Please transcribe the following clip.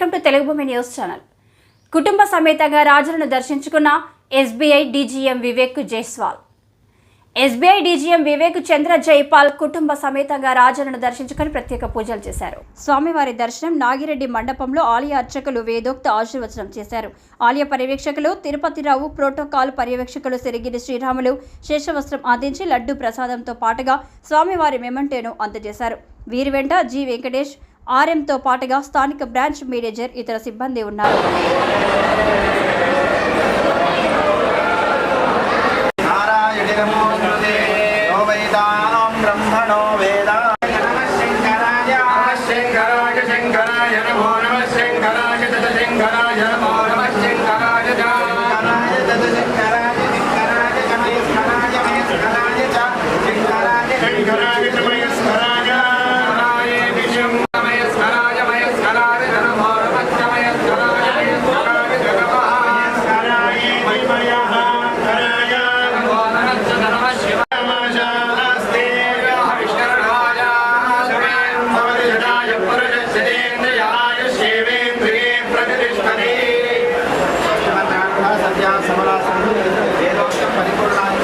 తెలుగు భూమి news channel. కుటుంబ సమేతంగా రాజులను దర్శించుకున్న SBI DGM Vivek Jaiswal. SBI DGM Vivek Chandra Jaipal కుటుంబ సమేతంగా రాజులను దర్శించుకుని ప్రత్యేక పూజలు చేశారు. స్వామివారి దర్శనం నాగిరెడ్డి మండపంలో ఆలయ అర్చకులు వేదోక్త ఆశీర్వచనం చేశారు. ఆలయ పర్యవేక్షకులు తిరుపతిరావు ప్రోటోకాల్ పర్యవేక్షకులు సిరిగిరి శ్రీరాములు శేషవస్త్రం అందించి లడ్డు ప్రసాదంతో పాటుగా స్వామివారి మెమంటేను అందజేశారు. వీరి వెంట జి వెంకటేష్ ఆర్ఎంతో పాటుగా స్థానిక బ్రాంచ్ మేనేజర్ ఇతర సిబ్బంది ఉన్నారు. శంకరాయ శంకరాయ శంకరాయ నమో నమ శంకరాయ శంకరాయ పురుషశ్చేంద్రియాయ శివేంద్రియే పరిపూర్ణాన్ని